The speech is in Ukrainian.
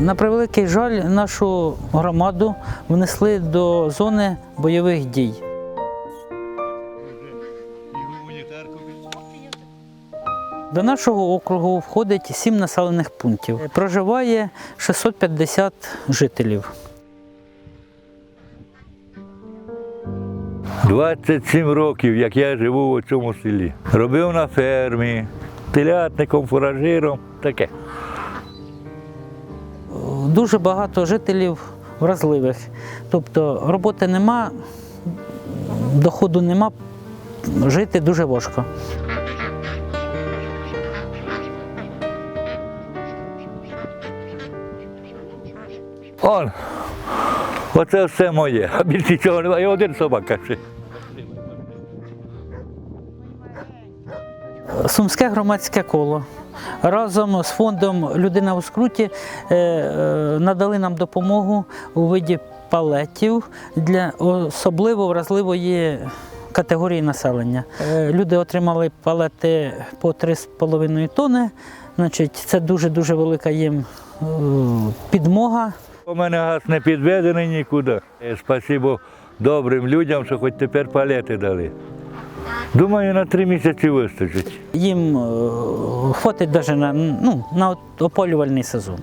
На превеликий жаль, нашу громаду внесли до зони бойових дій. До нашого округу входить сім населених пунктів. Проживає 650 жителів. 27 років, як я живу у цьому селі. Робив на фермі, телятником, фуражиром, таке. Дуже багато жителів вразливих. Тобто роботи нема, доходу нема, жити дуже важко. Он, оце все моє, а більше нічого немає. І один собака ще. Сумське громадське коло. Разом з фондом Людина у скруті е, е, надали нам допомогу у виді палетів для особливо вразливої категорії населення. Е, Люди отримали палети по 3,5 тони. Значить, це дуже-дуже велика їм підмога. У мене газ не підведений нікуди. Спасибо добрим людям, що хоч тепер палети дали. Думаю, на три місяці вистачить. Їм е, хватить навіть на, ну, на опалювальний сезон.